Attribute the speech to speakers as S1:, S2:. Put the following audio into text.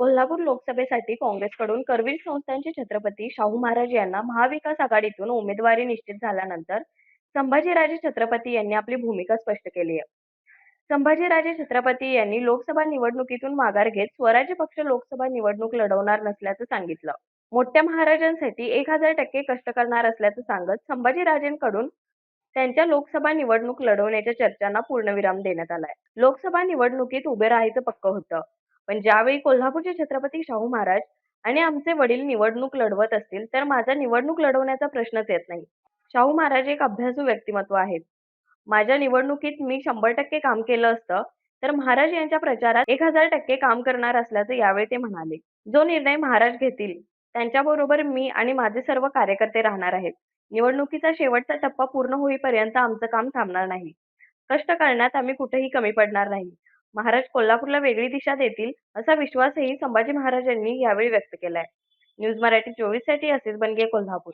S1: कोल्हापूर लोकसभेसाठी काँग्रेसकडून करवीर संस्थानचे छत्रपती शाहू महाराज यांना महाविकास आघाडीतून उमेदवारी निश्चित झाल्यानंतर संभाजीराजे छत्रपती यांनी आपली भूमिका स्पष्ट केली आहे. संभाजीराजे छत्रपती यांनी लोकसभा निवडणुकीतून माघार घेत स्वराज्य पक्ष लोकसभा निवडणूक लढवणार नसल्याचं सांगितलं. मोठ्या महाराजांसाठी एक हजार टक्के कष्ट करणार असल्याचं सांगत संभाजीराजेंकडून त्यांच्या लोकसभा निवडणूक लढवण्याच्या चर्चांना पूर्णविराम देण्यात आलाय. लोकसभा निवडणुकीत उभे राहायचं पक्क होतं. पण ज्यावेळी कोल्हापूरचे छत्रपती शाहू महाराज आणि आमचे वडील निवडणूक लढवत असतील तर माझा निवडणूक लढवण्याचा प्रश्नच येत नाही. शाहू महाराज एक अभ्यासू व्यक्तिमत्व आहेत. माझ्या निवडणुकीत मी शंभर टक्के काम केलं असतं तर महाराज यांच्या प्रचारात एक हजार टक्के काम करणार असल्याचं यावेळी ते म्हणाले. जो निर्णय महाराज घेतील त्यांच्याबरोबर मी आणि माझे सर्व कार्यकर्ते राहणार आहेत. निवडणुकीचा शेवटचा टप्पा पूर्ण होईपर्यंत आमचं काम थांबणार नाही. कष्ट करण्यात आम्ही कुठेही कमी पडणार नाही. महाराज कोल्हापूरला वेगळी दिशा देतील असा विश्वासही संभाजी महाराजांनी यावेळी व्यक्त केलाय. न्यूज मराठी चोवीससाठी असेच बनगे कोल्हापूर.